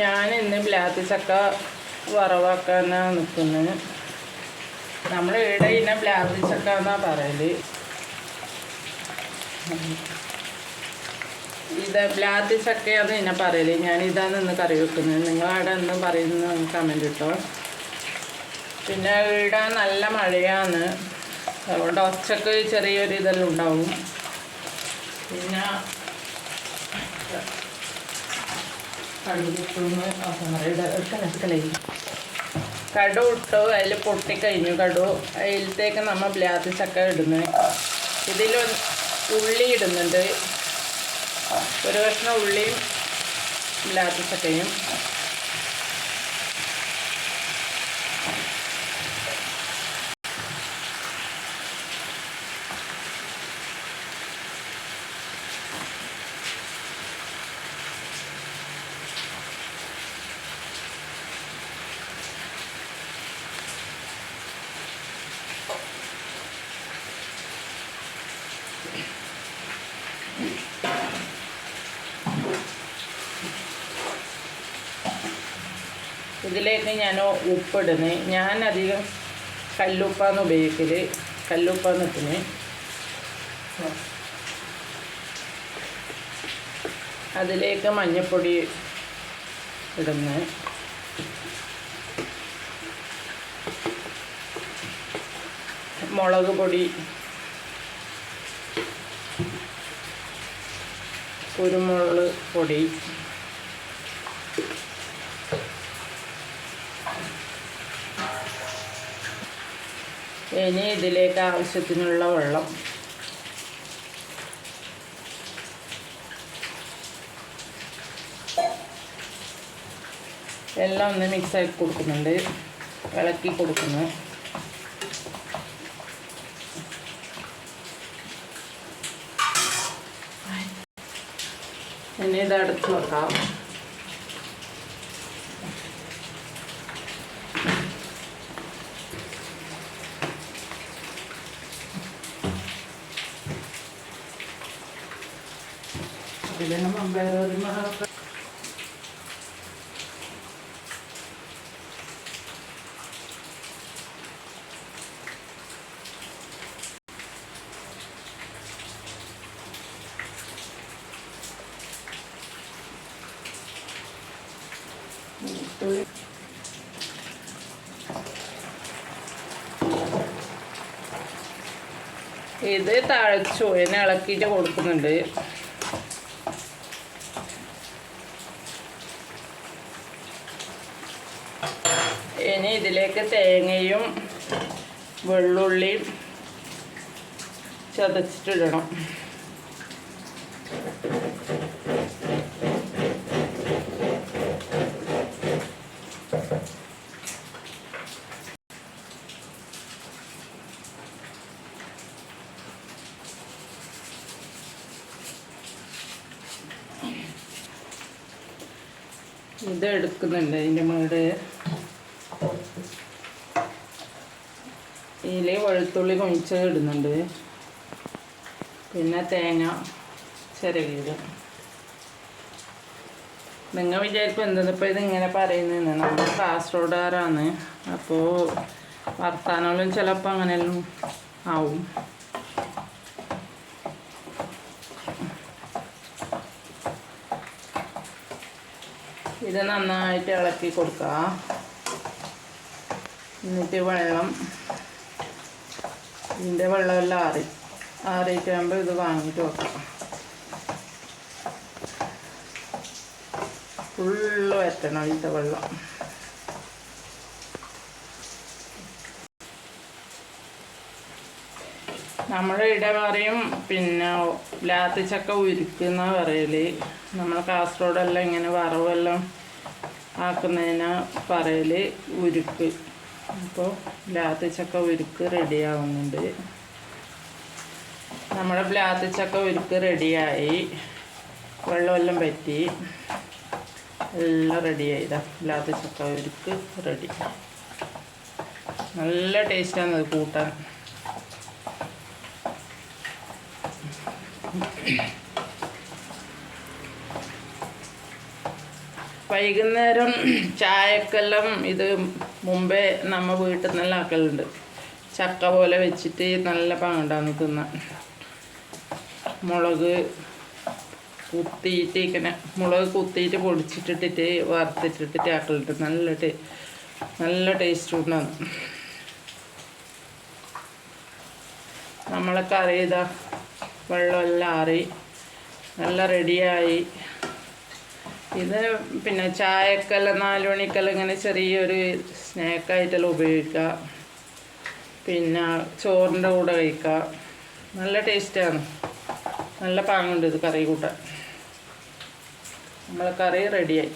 ഞാൻ ഇന്ന് ബ്ലാത്തി ചക്ക വറവാക്കാനാണ് നിൽക്കുന്നത് നമ്മൾ ഇവിടെ ഇന്നെ ബ്ലാത്തി ചക്ക എന്നാ പറയൽ. ഇത് ബ്ലാത്തി ചക്കയാന്ന് ഇന്നെ പറയൽ. ഞാൻ ഇതാണ് ഇന്ന് കറി വെക്കുന്നത് നിങ്ങളവിടെ എന്ന് പറയുന്ന കമന്റ് ഇട്ടോ. പിന്നെ ഇവിടെ നല്ല മഴയാണ്. അതുകൊണ്ട് ഒച്ചക്ക് ചെറിയൊരു ഇതെല്ലാം ഉണ്ടാവും. പിന്നെ കടു ഇട്ടു അതിൽ പൊട്ടിക്കഴിഞ്ഞു കടു അതിലത്തേക്ക് നമ്മൾ ബ്ലാത്തി ചക്ക ഇടുന്നു. ഇതിൽ ഉള്ളി ഇടുന്നുണ്ട്. ഒരു കഷ്ണം ഉള്ളിയും ബ്ലാത്തി ചക്കയും. ഇതിലേക്ക് ഞാൻ ഉപ്പിടുന്നത് ഞാൻ അധികം കല്ലുപ്പാന്ന് ഉപയോഗിക്കൽ കല്ലുപ്പാന്ന് ഇട്ടിന് അതിലേക്ക് മഞ്ഞപ്പൊടി ഇടുന്നു. മുളക് പൊടി. കുരുമുളക് പൊടി. ഇനി ഇതിലേക്ക് ആവശ്യത്തിനുള്ള വെള്ളം. എല്ലാം ഒന്ന് മിക്സാക്കി കൊടുക്കുന്നുണ്ട്. ഇളക്കി കൊടുക്കുന്നു. ഇനി ഇത് അടച്ചു ഇതിന് മുമ്പേ ഒരു മണമൊക്കെ ഇത് തഴച്ചു എന്നെ ഇളക്കിയിട്ട് കൊടുക്കുന്നുണ്ട്. ഇനി ഇതിലേക്ക് തേങ്ങയും വെള്ളുള്ളിയും ചതച്ചിട്ടിടണം. ഇത് എടുക്കുന്നുണ്ട് അതിന്റെ മേട് ഇതിൽ വെളുത്തുള്ളി കൊഴിച്ചത് ഇടുന്നുണ്ട്. പിന്നെ തേങ്ങ ചിരകിയത്. നിങ്ങൾ വിചാരിക്കും എന്തെന്നിപ്പോൾ ഇത് ഇങ്ങനെ പറയുന്നതെന്ന്. നമ്മൾ കാസർഗോഡുകാരാണ്. അപ്പോൾ വർത്താനങ്ങളും ചിലപ്പോൾ അങ്ങനെയെല്ലാം ആവും. ഇത് നന്നായിട്ട് ഇളക്കി കൊടുക്കുക എന്നിട്ട് വെള്ളം ഇതിന്റെ വെള്ളമെല്ലാം ആറി. ആറിയിട്ടാകുമ്പോൾ ഇത് വാങ്ങിയിട്ട് വെക്കാം. ഫുള്ള് വറ്റണം ഇതിന്റെ വെള്ളം. നമ്മുടെ ഇവിടെ പറയും പിന്നെ ലാത്തിച്ചക്ക ഉരുക്കുന്ന പറയൽ നമ്മൾ കാസർഗോഡെല്ലാം ഇങ്ങനെ വറവെല്ലാം ആക്കുന്നതിന് പറയൽ ഉരുക്ക്. അപ്പോൾ ലാത്തിച്ചക്ക ഉരുക്ക് റെഡിയാവുന്നുണ്ട്. നമ്മുടെ ലാത്തിച്ചക്ക ഉരുക്ക് റെഡിയായി. വെള്ളമെല്ലാം പറ്റി. എല്ലാം റെഡിയായി. ഇതാ ലാത്തിച്ചക്ക ഉരുക്ക് റെഡി. നല്ല ടേസ്റ്റാണ് കൂട്ടാൻ. വൈകുന്നേരം ചായക്കെല്ലാം ഇത് മുമ്പേ നമ്മ വീട്ടിൽ നിന്നെല്ലാം ആക്കലുണ്ട്. ചക്ക പോലെ വെച്ചിട്ട് നല്ല പാങ്ങണ്ടാന്ന് തിന്നാൻ മുളക് കുത്തിയിട്ട് ഇങ്ങനെ മുളക് കുത്തിയിട്ട് പൊടിച്ചിട്ടിട്ടിട്ട് വറുത്തിട്ടിട്ടിട്ട് ആക്കലുണ്ട്. നല്ല ടേ നല്ല ടേസ്റ്റ് ഉണ്ടാകും നമ്മളെ കറി വെള്ളമെല്ലാം ആറി. നല്ല റെഡിയായി. ഇത് പിന്നെ ചായക്കെല്ലാം നാല് മണിക്കെല്ലാം ഇങ്ങനെ ചെറിയൊരു സ്നാക്കായിട്ടെല്ലാം ഉപയോഗിക്കാം. പിന്നെ ചോറിന്റെ കൂടെ കഴിക്കാം. നല്ല ടേസ്റ്റാണ്. നല്ല പാങ്ങുണ്ട് ഇത് കറി കൂട്ടാൻ. നമ്മളെ കറി റെഡിയായി.